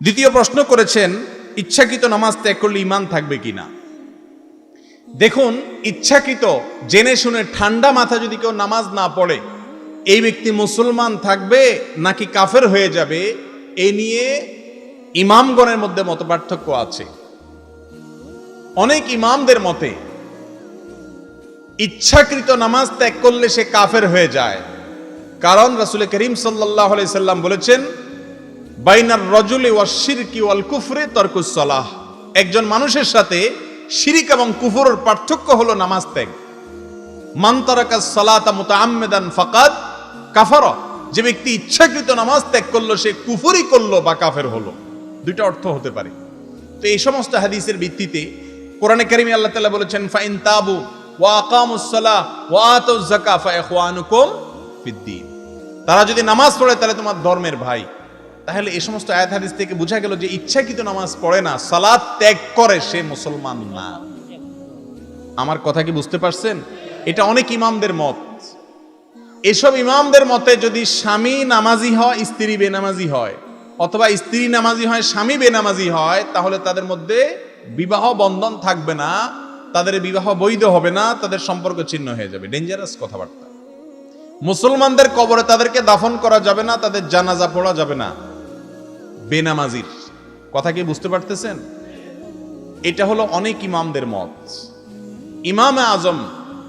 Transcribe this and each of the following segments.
দ্বিতীয় প্রশ্ন করেছেন, ইচ্ছাকৃত নামাজ ত্যাগ করলে ইমান থাকবে কিনা? দেখুন, ইচ্ছাকৃত, জেনে শুনে ঠান্ডা মাথা যদি কেউ নামাজ না পড়ে, এই ব্যক্তি মুসলমান থাকবে নাকি কাফের হয়ে যাবে, এ নিয়ে ইমামগণের মধ্যে মত পার্থক্য আছে। অনেক ইমামদের মতে, ইচ্ছাকৃত নামাজ ত্যাগ করলে সে কাফের হয়ে যায়। কারণ রাসুল করিম সাল্লাহ সাল্লাম বলেছেন বাইনার রজুলে ওয়া শিরকি ওয়াল কুফরে তর্কুসলাহ একজন মানুষের সাথে শিরিক এবং কুফরের পার্থক্য হলো নামাজ ত্যাগ। মান্তারাকা সালাতা মুতাআম্মিদান ফাকাদ কাফার। যে ব্যক্তি ইচ্ছাকৃত নামাজ ত্যাগ করল, সে কুফরি করল বা কাফের হলো। দুইটা অর্থ হতে পারে। তো এই সমস্ত হাদিসের ভিত্তিতে কোরআনে কারিমে আল্লাহ তাআলা বলেছেন, ফাইন তাবু ওয়া আকামুস সালাহ ওয়া আতুজ যাকা ফা ইখওয়ানুকুম ফিদ্দিন তারা যদি নামাজ পড়ে, তাহলে তোমার ধর্মের ভাই। তাহলে এই সমস্ত আয়াত হাদিস থেকে বোঝা গেল যে ইচ্ছাকৃত নামাজ পড়ে না, সালাত ত্যাগ করে সে মুসলমান না। আমার কথা কি বুঝতে পারছেন? এটা অনেক ইমামদের মত। এসব ইমামদের মতে যদি স্বামী নামাজি হয়, স্ত্রী বেনামাজি হয়, অথবা স্ত্রী নামাজি হয়, স্বামী বেনামাজি হয়, তাহলে তাদের মধ্যে বিবাহ বন্ধন থাকবে না, তাদের বিবাহ বৈধ হবে না, তাদের সম্পর্ক ছিন্ন হয়ে যাবে। ডেঞ্জারাস কথাবার্তা। মুসলমানদের কবরে তাদেরকে দাফন করা যাবে না, তাদের জানাজা পড়া যাবে না। বেনামাজির। কথা কি বুঝতে পারতেছেন? এটা হলো অনেক ইমামদের মত। ইমাম আজম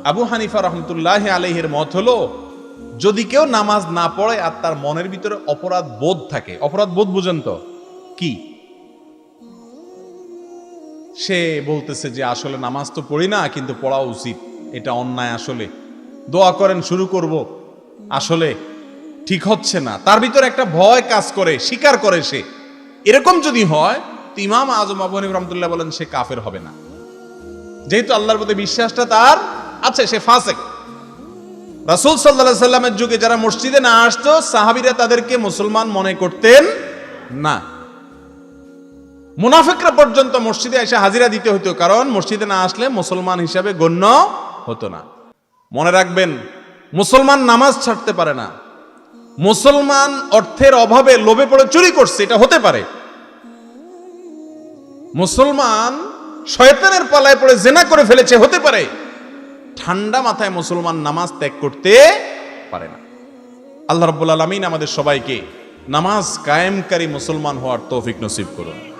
আবু হানিফা রহমতুল্লাহ আলহের মত হলো, যদি কেউ নামাজ না পড়ে আর তার মনের ভিতরে অপরাধ বোধ থাকে, অপরাধ বোধ বুঝেন তো, কি? সে বলতেছে যে আসলে নামাজ তো পড়ি না, কিন্তু পড়া উচিত, এটা অন্যায় আসলে। দোয়া করেন, শুরু করব। আসলে ঠিক হচ্ছে না। তার ভিতরে একটা ভয় কাজ করে স্বীকার করে সে। এরকম যদি হয়, তো ইমাম আজম আবু রহমতুল্লাহ বলেন সে কাফের হবে না। যেহেতু আল্লাহর প্রতি বিশ্বাসটা তার আছে, সে ফাসেক। রাসূল সাল্লাল্লাহু সাল্লামের যুগে যারা মসজিদে না আসতো, সাহাবিরা তাদেরকে মুসলমান মনে করতেন না। মুনাফিকরা পর্যন্ত মসজিদে এসে হাজিরা দিতে হতো কারণ মসজিদে না আসলে মুসলমান হিসাবে গণ্য হতো না। মনে রাখবেন, মুসলমান নামাজ ছাড়তে পারে না। মুসলমান অর্থের অভাবে লোভে পড়ে চুরি করছে, এটা হতে পারে। মুসলমান শয়তানের পালায় পড়ে জেনা করে ফেলেছে, হতে পারে। ঠান্ডা মাথায় মুসলমান নামাজ ত্যাগ করতে পারে না। আল্লাহ রাব্বুল আলামিন আমাদের সবাইকে নামাজ কায়েমকারী মুসলমান হওয়ার তৌফিক নসিব করুন।